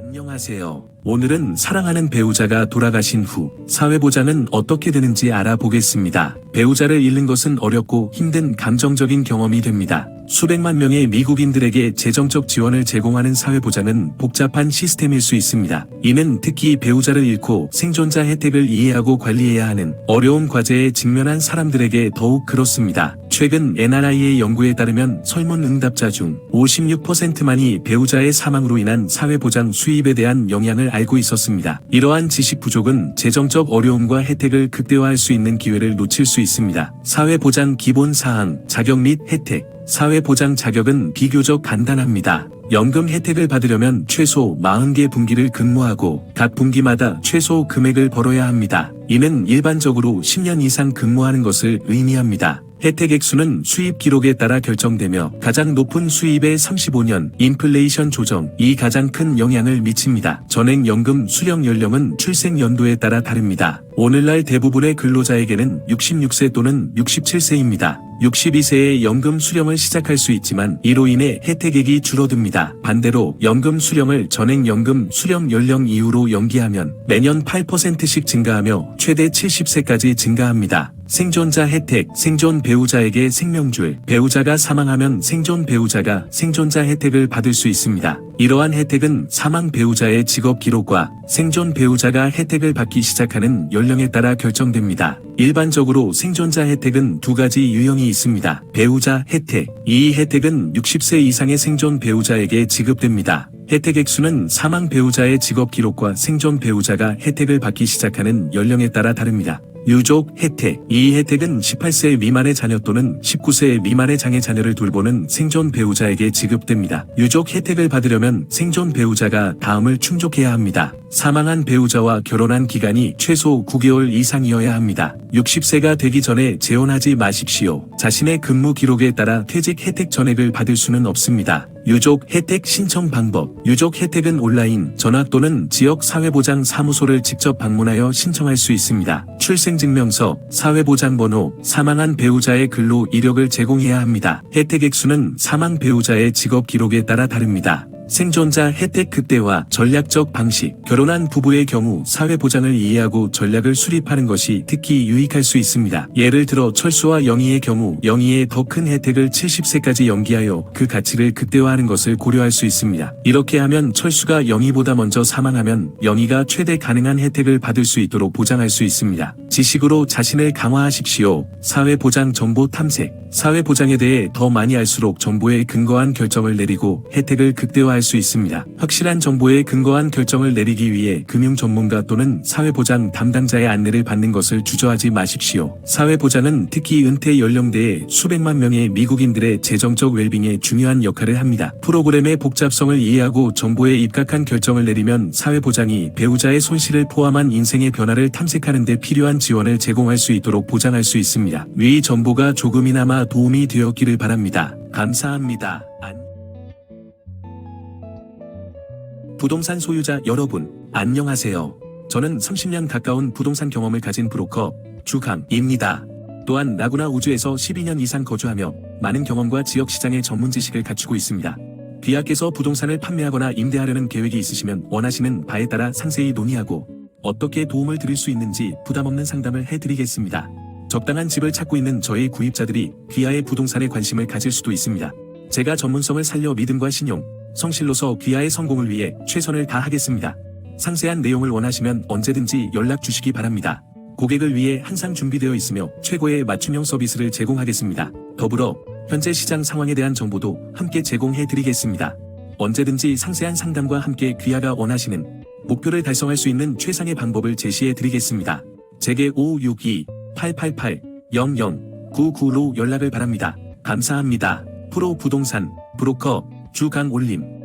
안녕하세요. 오늘은 사랑하는 배우자가 돌아가신 후 사회보장은 어떻게 되는지 알아보겠습니다. 배우자를 잃는 것은 어렵고 힘든 감정적인 경험이 됩니다. 수백만 명의 미국인들에게 재정적 지원을 제공하는 사회보장은 복잡한 시스템일 수 있습니다. 이는 특히 배우자를 잃고 생존자 혜택을 이해하고 관리해야 하는 어려운 과제에 직면한 사람들에게 더욱 그렇습니다. 최근 NRI의 연구에 따르면 설문 응답자 중 56%만이 배우자의 사망으로 인한 사회보장 수입에 대한 영향을 알고 있었습니다. 이러한 지식 부족은 재정적 어려움과 혜택을 극대화할 수 있는 기회를 놓칠 수 있습니다. 사회보장 기본 사항, 자격 및 혜택. 사회보장 자격은 비교적 간단합니다. 연금 혜택을 받으려면 최소 40개 분기를 근무하고 각 분기마다 최소 금액을 벌어야 합니다. 이는 일반적으로 10년 이상 근무하는 것을 의미합니다. 혜택 액수는 수입 기록에 따라 결정되며 가장 높은 수입의 35년 인플레이션 조정이 가장 큰 영향을 미칩니다. 전액 연금 수령 연령은 출생 연도에 따라 다릅니다. 오늘날 대부분의 근로자에게는 66세 또는 67세입니다. 62세에 연금 수령을 시작할 수 있지만 이로 인해 혜택액이 줄어듭니다. 반대로 연금 수령을 전액 연금 수령 연령 이후로 연기하면 매년 8%씩 증가하며 최대 70세까지 증가합니다. 생존자 혜택, 생존 배우자에게 생명줄, 배우자가 사망하면 생존 배우자가 생존자 혜택을 받을 수 있습니다. 이러한 혜택은 사망 배우자의 직업 기록과 생존 배우자가 혜택을 받기 시작하는 연령에 따라 결정됩니다. 일반적으로 생존자 혜택은 두 가지 유형이 있습니다. 배우자 혜택. 이 혜택은 60세 이상의 생존 배우자에게 지급됩니다. 혜택 액수는 사망 배우자의 직업 기록과 생존 배우자가 혜택을 받기 시작하는 연령에 따라 다릅니다. 유족 혜택. 이 혜택은 18세 미만의 자녀 또는 19세 미만의 장애 자녀를 돌보는 생존 배우자에게 지급됩니다. 유족 혜택을 받으려면 생존 배우자가 다음을 충족해야 합니다. 사망한 배우자와 결혼한 기간이 최소 9개월 이상이어야 합니다. 60세가 되기 전에 재혼하지 마십시오. 자신의 근무 기록에 따라 퇴직 혜택 전액을 받을 수는 없습니다. 유족 혜택 신청 방법. 유족 혜택은 온라인, 전화 또는 지역 사회보장 사무소를 직접 방문하여 신청할 수 있습니다. 출생증명서, 사회보장번호, 사망한 배우자의 근로 이력을 제공해야 합니다. 혜택 액수는 사망 배우자의 직업 기록에 따라 다릅니다. 생존자 혜택 극대화 전략적 방식 결혼한 부부의 경우 사회보장을 이해하고 전략을 수립하는 것이 특히 유익할 수 있습니다. 예를 들어 철수와 영희의 경우 영희의 더 큰 혜택을 70세까지 연기하여 그 가치를 극대화하는 것을 고려할 수 있습니다. 이렇게 하면 철수가 영희보다 먼저 사망하면 영희가 최대 가능한 혜택을 받을 수 있도록 보장할 수 있습니다. 지식으로 자신을 강화하십시오. 사회보장 정보 탐색 사회보장에 대해 더 많이 알수록 정보에 근거한 결정을 내리고 혜택을 극대화 할 수 있습니다. 확실한 정보에 근거한 결정을 내리기 위해 금융 전문가 또는 사회보장 담당자의 안내를 받는 것을 주저하지 마십시오. 사회보장은 특히 은퇴 연령대의 수백만 명의 미국인들의 재정적 웰빙에 중요한 역할을 합니다. 프로그램의 복잡성을 이해하고 정보에 입각한 결정을 내리면 사회보장이 배우자의 손실을 포함한 인생의 변화를 탐색하는 데 필요한 지원을 제공할 수 있도록 보장할 수 있습니다. 위 정보가 조금이나마 도움이 되었기를 바랍니다. 감사합니다. 안... 부동산 소유자 여러분, 안녕하세요. 저는 30년 가까운 부동산 경험을 가진 브로커 주강입니다. 또한 라구나 우주에서 12년 이상 거주하며 많은 경험과 지역 시장의 전문 지식을 갖추고 있습니다. 귀하께서 부동산을 판매하거나 임대하려는 계획이 있으시면 원하시는 바에 따라 상세히 논의하고 어떻게 도움을 드릴 수 있는지 부담 없는 상담을 해드리겠습니다. 적당한 집을 찾고 있는 저희 구입자들이 귀하의 부동산에 관심을 가질 수도 있습니다. 제가 전문성을 살려 믿음과 신용, 성실로서 귀하의 성공을 위해 최선을 다하겠습니다. 상세한 내용을 원하시면 언제든지 연락 주시기 바랍니다. 고객을 위해 항상 준비되어 있으며 최고의 맞춤형 서비스를 제공하겠습니다. 더불어 현재 시장 상황에 대한 정보도 함께 제공해 드리겠습니다. 언제든지 상세한 상담과 함께 귀하가 원하시는 목표를 달성할 수 있는 최상의 방법을 제시해 드리겠습니다. 제게 562-888-0099로 연락을 바랍니다. 감사합니다. 프로 부동산 브로커 주강올림